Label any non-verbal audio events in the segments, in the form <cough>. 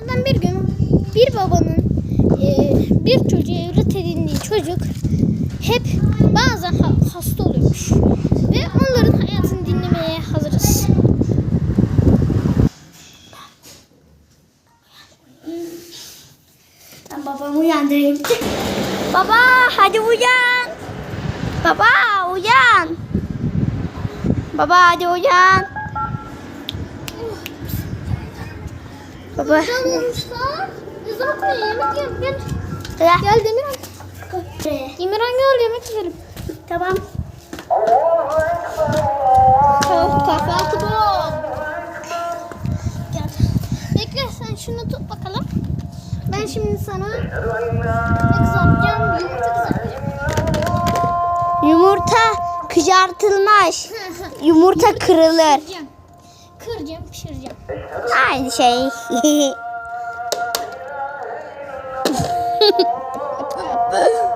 Günlerden bir gün bir babanın e, bir çocuğa evlat edindiği çocuk hep bazen ha- hasta oluyormuş. Ve onların hayatını dinlemeye hazırız. Ben babamı uyandırayım. Baba hadi uyan. Baba uyan. Baba hadi uyan. Baba. Koy yemek yiyelim. Gel. Gel. Gel Demirhan. Demirhan gel yemek yiyelim. Tamam. Kahvaltı bu. Bekle sen şunu tut bakalım. Ben şimdi sana kızartacağım? Yumurta kızartacağım. Yumurta kızartılmaz. <laughs> Yumurta kırılır. Kıracağım. Pişireceğim. Aynı şey. <laughs> <laughs>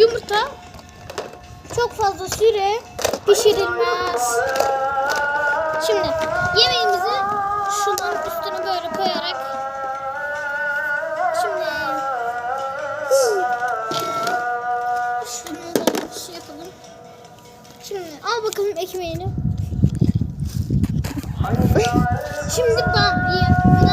yumurta çok fazla süre pişirilmez. Şimdi yemeğimizi şunun üstüne böyle koyarak şimdi şunu da şey yapalım. Şimdi al bakalım ekmeğini. Şimdi ben buna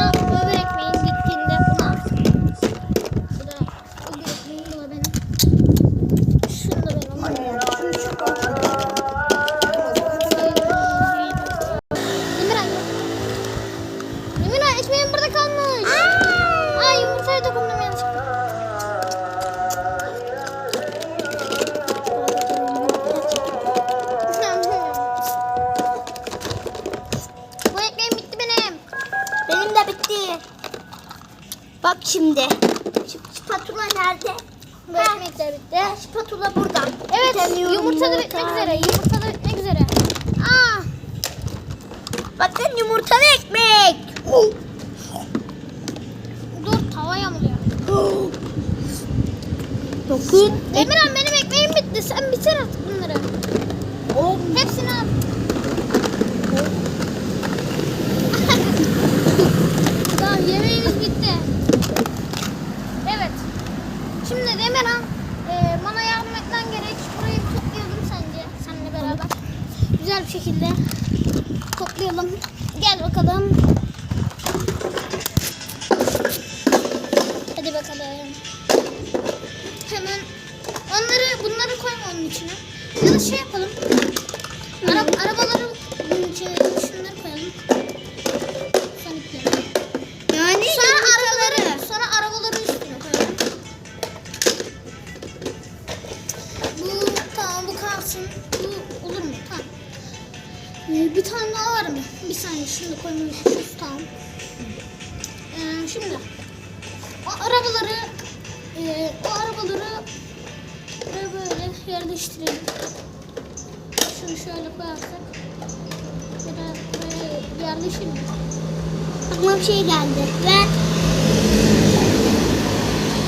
Bak şimdi. Şu spatula nerede? Ekmek de bitti. Spatula burada. Evet Bitemiyorum yumurta da bitmek üzere. Yumurta da bitmek üzere. Aa Bakın yumurtalı ekmek. dur tava yamuluyor. Dokun. Emirhan benim ekmeğim bitti. Sen bitir artık bunları. Hepsini al. Ya da şey yapalım. Ara, arabaları şunları koyalım. İpleri. Yani Sonra arabaları, sonra arabaları üstüne koyalım. Bu tamam bu kalsın. Bu olur mu? Tamam. Ee, bir tane daha var mı? Bir saniye şunu da koymalıyız. Tamam. Ee, şimdi o arabaları e, o arabaları yerleştirelim. Şunu şöyle koyarsak böyle böyle yerleşir mi? aklıma bir şey geldi. Ve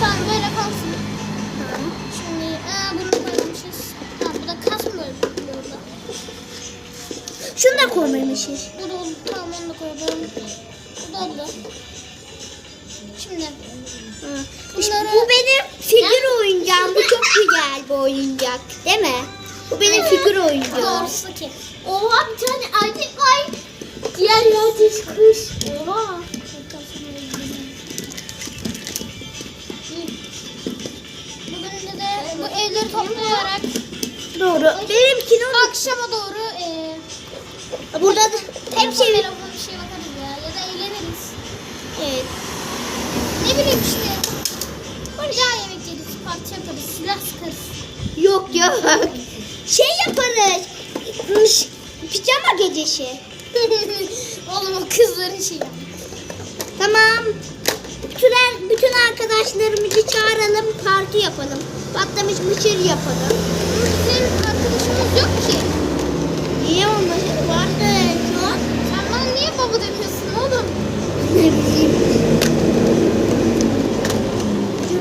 Tamam böyle kalsın. Şimdi aa, bunu koymamışız. Tamam bu da kalsın böyle burada. şunu da koymamışız. Bu da oldu. Tamam onu da koyalım. Bu da oldu. Şimdi bunları... Bu benim figür oyuncağım. Bu çok güzel bir oyuncak. Değil mi? Bu benim figür oyuncağım. Doğrusu ki. Oha bir tane erkek var. Diğer yerde çıkmış. Oha. Bugün de bu evleri toplayarak Doğru. Benimkini akşama doğru eee Burada da hep şey... şey bakarız ya ya da eğleniriz. Evet. Ne bileyim işte. Daha yemek yeriz. parti yaparız. Silah sıkarız. Yok yok. Şey yaparız. Mış- Pijama gecesi. <laughs> Oğlum o kızların şeyi. Tamam. Bütün, bütün arkadaşlarımızı çağıralım, parti yapalım. Patlamış mısır yapalım. Bizim arkadaşımız yok ki. Niye olmasın? Vardı an. Sen bana niye baba demiyorsun oğlum? Ne bileyim.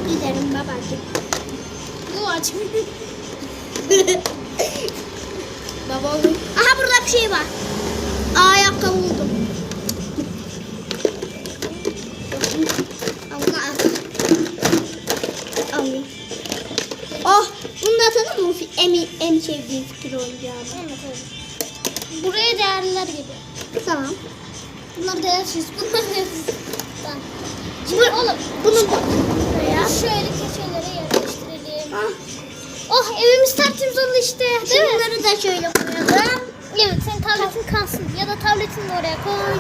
Giderim babacığım. Bu aç. <laughs> Baba olur. Aha burada bir şey var. Ayakkabı buldum. Allah. Oh, bunu da atalım mı? En, en sevdiğim fikir oyuncağı. Evet evet. Buraya değerliler geliyor. Tamam. Bunlar değersiz. Bunlar değersiz. Tamam. Şimdi oğlum. Bunu Buraya. Şöyle keçelere yerleştirelim. Oh evimiz tertemiz oldu işte. Değil mi? Şunları da şöyle koyalım. Evet senin tabletin kalsın. Ya da tabletini de oraya koy.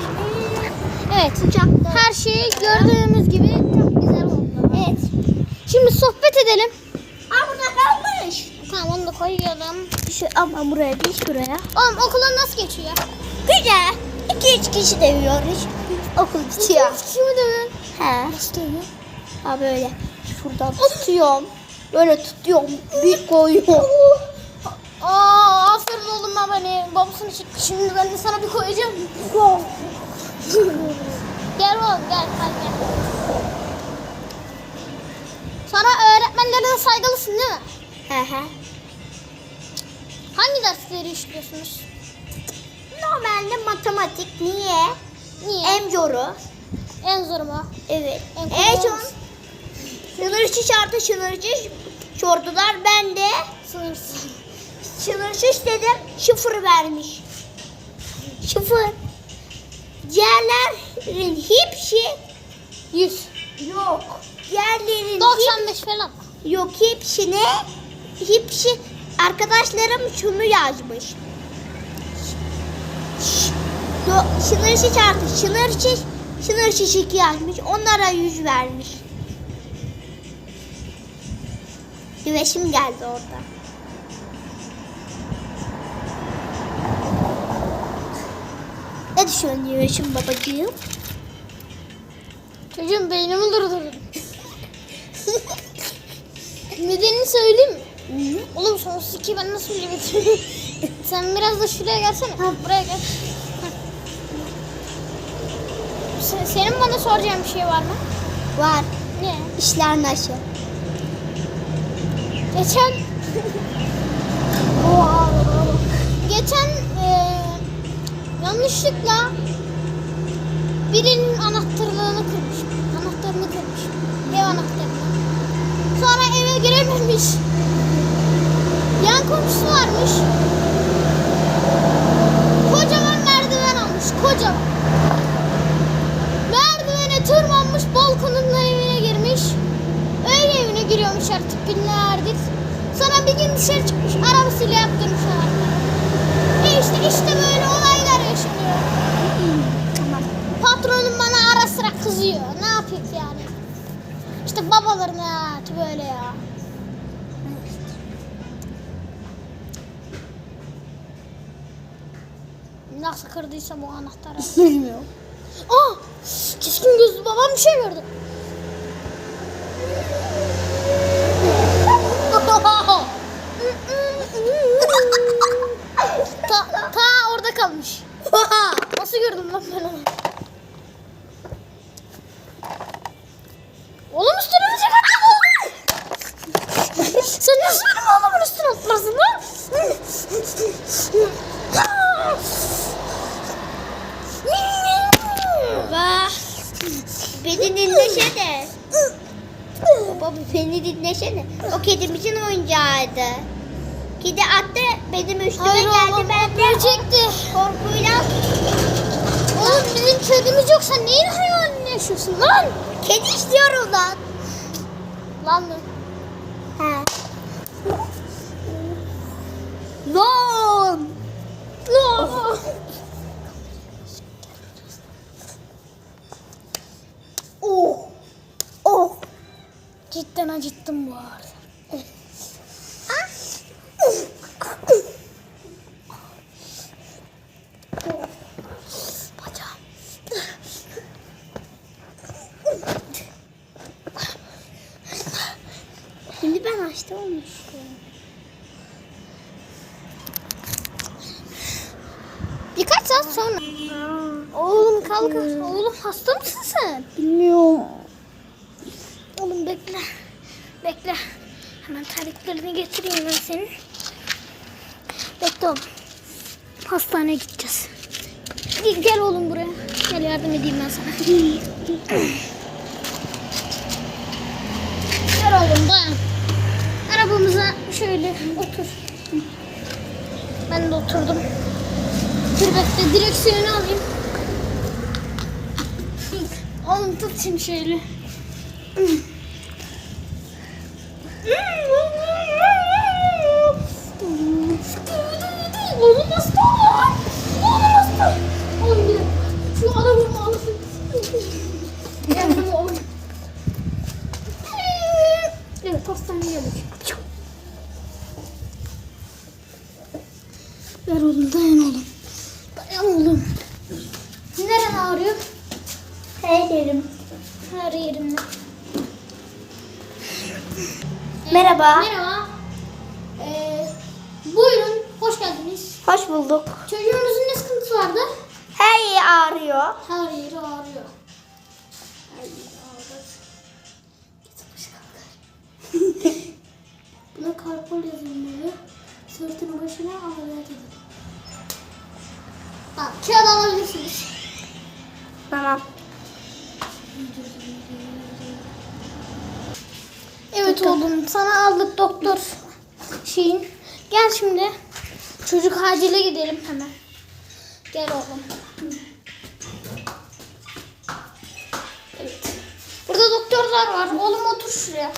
Evet. Uçakta. Her şey gördüğümüz gibi çok güzel oldu. Evet. Şimdi sohbet edelim. Aa burada kalmış. Tamam onu da koyalım. Şu, ama buraya değil şuraya. Oğlum okula nasıl geçiyor? Güzel. İki üç kişi dövüyoruz. Okul bitiyor. Kimi dövün? He. Nasıl dövüyor? Ha böyle. Şuradan tutuyorum. Böyle tutuyorum. Bir koyuyorum. Aa aferin oğlum ben beni. Babasını çıktı. Şimdi ben de sana bir koyacağım. gel oğlum gel hadi gel. Sana öğretmenlerine saygılısın değil mi? He he. Hangi dersleri işliyorsunuz? Normalde matematik niye? Niye? En zoru. En zoru mu? Evet. En En kolay sınırsız şartı sınırsız sordular. Ben de Sınırsız. sınırsız dedim. Sıfır vermiş. Sıfır. Diğerlerin hepsi 100. yok. Diğerlerin hep- 95 falan. yok hepsine hepsi arkadaşlarım şunu yazmış. Ş- do- Sınırsız artı sınırsız sınırsız iki yazmış. Onlara yüz vermiş. Güveşim geldi orada. Ne düşünüyorsun güveşim babacığım? Çocuğum beynimi durdurdun. Nedenini söyleyeyim mi? Oğlum sonsuz iki ben nasıl bilemedim? Sen biraz da şuraya gelsene. Buraya gel. Senin bana soracağın bir şey var mı? Var. Ne? İşler nasıl? Geçen Oha, geçen eee, yanlışlıkla birinin anahtarlığını kırmış. Anahtarını kırmış. Ev anahtarını. Sonra eve girememiş. Yapayım yani? İşte babaların hayatı böyle ya. Nasıl kırdıysam o anahtarı. <laughs> Bilmiyorum. Aa! Keskin gözlü babam bir şey gördü. <laughs> ta, ta orada kalmış. Nasıl gördüm lan ben onu? Oğlum üstüne mi çıkarttın oğlum? Sen nasıl benim oğlumun üstüne atlarsın lan? Baba. Beni dinlesene. Baba beni dinlesene. O kedimizin oyuncağıydı. Kedi attı benim üstüme Hayır geldi. oğlum Ben de ölecekti. korkuyla Oğlum bizim kedimiz yok sen neyin hayalini yaşıyorsun lan? kedi istiyorum lan. Lan Cidden acıttım bu arada. Şimdi ben açtım olmuştum. Birkaç saat sonra. Oğlum kalk. Oğlum hasta mısın sen? Bilmiyorum. Bekle. Bekle. Hemen tariflerini getireyim ben senin. Bekle oğlum. Hastaneye gideceğiz. Gel oğlum buraya. Gel yardım edeyim ben sana. Gel oğlum dayan. Arabamıza şöyle otur. Ben de oturdum. Dur bekle direksiyonu alayım. Oğlum tut şimdi şöyle. Oğlum hasta var. Oğlum hasta. Oğlum bir dakika. Şu adamın ağlasın. Gel buraya oğlum. Evet hastaneye geldik. Ver oğlum dayan oğlum. Dayan oğlum. Neren ağrıyor? Her yerim. Her yerimde. Merhaba. Merhaba. Ee, buyurun, hoş bulduk. Çocuğunuzun ne sıkıntısı vardı? Her yeri ağrıyor. Her yeri ağrıyor. Her yeri ağrıyor. Git başa kalk. Buna karpol yazılmalı. Sırtını başına ameliyat edin. Tamam, kağıt alabilirsiniz. Tamam. Evet oğlum, sana aldık doktor şeyin. Gel şimdi. Çocuk acile gidelim hemen. Gel oğlum. Evet. Burada doktorlar var. Oğlum otur şuraya.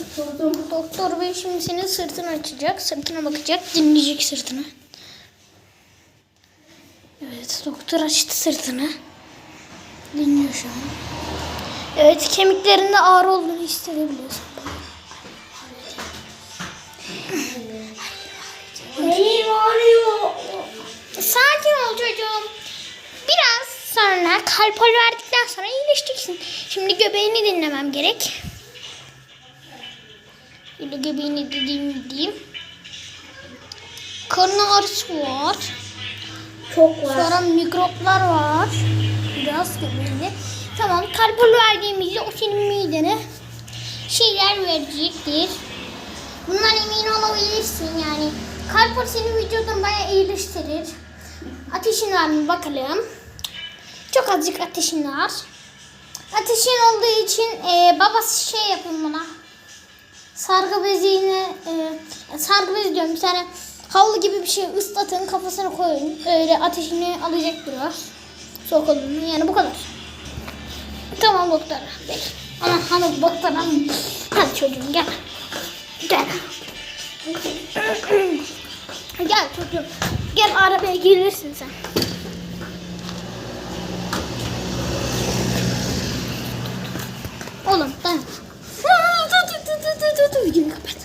Oturdum. Doktor bey şimdi senin sırtını açacak. Sırtına bakacak. Dinleyecek sırtını. Evet doktor açtı sırtını. Dinliyor şu an. Evet kemiklerinde ağrı olduğunu hissedebiliyorsun. Sonra kalpol verdikten sonra iyileşeceksin. Şimdi göbeğini dinlemem gerek. Böyle göbeğini dediğim diyeyim. Karın ağrısı var. Çok var. Sonra mikroplar var. Biraz göbeğinde. Tamam kalpol verdiğimizde o senin midene şeyler verecektir. Bundan emin olabilirsin yani. Kalpol senin vücudun bayağı iyileştirir. Ateşin var mı bakalım. Çok azıcık ateşin var. Ateşin olduğu için e, babası şey yapın buna. Sargı beziğine e, sargı bezi diyorum bir tane havlu gibi bir şey ıslatın kafasına koyun. Öyle ateşini alacak biraz. Sokulun yani bu kadar. Tamam doktor bey. Aman hanım doktor hanım. Hadi çocuğum gel. Gel. gel çocuğum. Gel arabaya gelirsin sen. Oğlum dayan. Dur dur dur dur dur dur. Videoyu kapat.